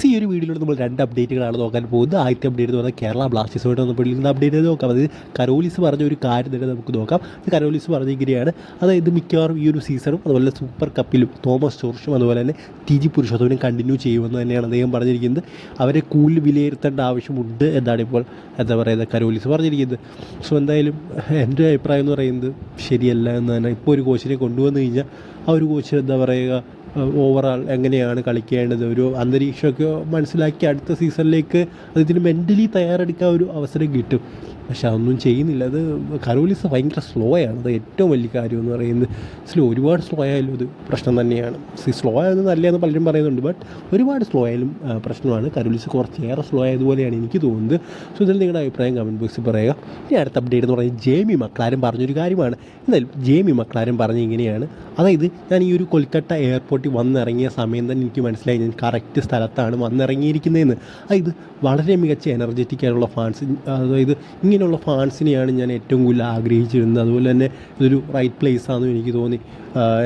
So ഈ ഒരു വീഡിയോയിലൂടെ നമ്മൾ രണ്ട് അപ്ഡേറ്റുകളാണ് നോക്കാൻ പോകുന്നത്. ആദ്യത്തെ അപ്ഡേറ്റ് എന്ന് പറഞ്ഞാൽ കേരള ബ്ലാസ്റ്റേഴ്സുമായിട്ട് ബന്ധപ്പെട്ടിരിക്കുന്ന അപ്ഡേറ്റ് നോക്കാം. അത് കരോലിസ് പറഞ്ഞ ഒരു കാര്യം തന്നെ നമുക്ക് നോക്കാം. കരോലിസ് പറഞ്ഞ ഇങ്ങനെയാണ്. അതായത് മിക്കവാറും ഈ ഒരു സീസണും അതുപോലെ സൂപ്പർ കപ്പിലും തോമസ് ജോർഷും അതുപോലെ തന്നെ ടി ജി പുരുഷോത്തമനും കണ്ടിന്യൂ ചെയ്യുമെന്ന് തന്നെയാണ് അദ്ദേഹം പറഞ്ഞിരിക്കുന്നത്. അവരെ കൂടുതൽ വിലയിരുത്തേണ്ട ആവശ്യമുണ്ട് എന്നാണ് ഇപ്പോൾ എന്താ പറയുക കരോലിസ് പറഞ്ഞിരിക്കുന്നത്. സോ എന്തായാലും എന്റെ അഭിപ്രായം എന്ന് പറയുന്നത് ശരിയല്ല എന്ന് തന്നെ ഇപ്പോൾ ഒരു കോച്ചിനെ കൊണ്ടുവന്നു കഴിഞ്ഞാൽ ആ ഒരു കോച്ച് എന്താ പറയുക ഓവറാൾ എങ്ങനെയാണ് കളിക്കേണ്ടത്? ഒരു അന്തരീക്ഷമൊക്കെ മനസ്സിലാക്കി അടുത്ത സീസണിലേക്ക് അതിന് മെന്റലി തയ്യാറെടുക്കാൻ ഒരു അവസരം കിട്ടും. പക്ഷെ അതൊന്നും ചെയ്യുന്നില്ല. അത് കരോലിസ് ഭയങ്കര സ്ലോ ആണ്. അത് ഏറ്റവും വലിയ കാര്യം എന്ന് പറയുന്നത്. സ്ലോ ഒരുപാട് സ്ലോ ആയാലും അത് പ്രശ്നം തന്നെയാണ്. സി സ്ലോ ആയത് നല്ലതെന്ന് പലരും പറയുന്നുണ്ട്. ബട്ട് ഒരുപാട് സ്ലോ ആയാലും പ്രശ്നമാണ്. കരോലിസ് കുറച്ചേറെ സ്ലോ ആയതുപോലെയാണ് എനിക്ക് തോന്നുന്നത്. സോ ഇതിൽ നിങ്ങളുടെ അഭിപ്രായം കമന്റ് ബോക്സിൽ പറയുക. ഇനി അടുത്ത അപ്ഡേറ്റ് എന്ന് പറയുന്നത് ജേമി മക്ലാരും പറഞ്ഞൊരു കാര്യമാണ്. എന്തായാലും ജേമി മക്ലാരും പറഞ്ഞ ഇങ്ങനെയാണ്. അതായത് ഞാൻ ഈ ഒരു കൊൽക്കത്ത എയർപോർട്ടിൽ വന്നിറങ്ങിയ സമയം തന്നെ എനിക്ക് മനസ്സിലായി. ഞാൻ കറക്റ്റ് സ്ഥലത്താണ് വന്നിറങ്ങിയിരിക്കുന്നതെന്ന്. അതായത് വളരെ മികച്ച എനർജറ്റിക് ആയിട്ടുള്ള ഫാൻസ് അതായത് ഇങ്ങനെയുള്ള ഫാൻസിനെയാണ് ഞാൻ ഏറ്റവും കൂടുതൽ ആഗ്രഹിച്ചിരുന്നത്. അതുപോലെ തന്നെ ഇതൊരു റൈറ്റ് പ്ലേസ് ആണെന്ന് എനിക്ക് തോന്നി.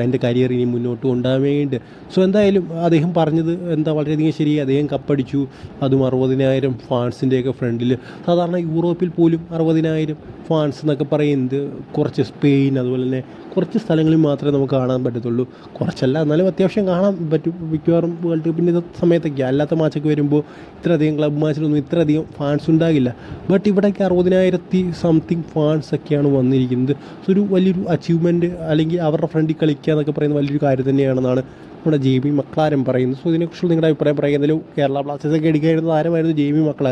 എന്റെ കരിയർ ഇനി മുന്നോട്ട് കൊണ്ടുപോകാൻ വേണ്ടി. സോ എന്തായാലും അദ്ദേഹം പറഞ്ഞത് എന്താ വളരെയധികം ശരി. അദ്ദേഹം കപ്പടിച്ചു. അതും അറുപതിനായിരം ഫാൻസിന്റെയൊക്കെ ഫ്രണ്ടിൽ. സാധാരണ യൂറോപ്പിൽ പോലും അറുപതിനായിരം ഫാൻസ് എന്നൊക്കെ പറയുന്നത് കുറച്ച് സ്പെയിൻ അതുപോലെ തന്നെ കുറച്ച് സ്ഥലങ്ങളിൽ മാത്രമേ നമുക്ക് കാണാൻ പറ്റത്തുള്ളൂ. കുറച്ചല്ല എന്നാലും അത്യാവശ്യം കാണാൻ പറ്റും. മിക്കവാറും വേൾഡ് കപ്പിന്റെ സമയത്തൊക്കെ. അല്ലാത്ത മാച്ചൊക്കെ വരുമ്പോൾ ഇത്രയധികം ക്ലബ് മാച്ചിലൊന്നും ഇത്രയധികം ഫാൻസ് ഉണ്ടാകില്ല. ബട്ട് ഇവിടേക്ക് അറുപതിനായിരത്തി സംതിങ് ഫാൻസ് ഒക്കെയാണ് വന്നിരിക്കുന്നത്. സോ ഒരു വലിയൊരു അച്ചീവ്മെന്റ് അല്ലെങ്കിൽ അവരുടെ ഫ്രണ്ടിൽ കളിക്കുക എന്നൊക്കെ പറയുന്നത് വലിയൊരു കാര്യം തന്നെയാണെന്നാണ് നമ്മുടെ ജെ ബി മക്ലാരം പറയുന്നത്. സോ ഇതിനെക്കുറിച്ചുള്ള നിങ്ങളുടെ അഭിപ്രായം പറയുന്നതിൽ കേരള ബ്ലാസ്റ്റേഴ്സൊക്കെ എടുക്കായിരുന്നത് ആരമായിരുന്നു? J B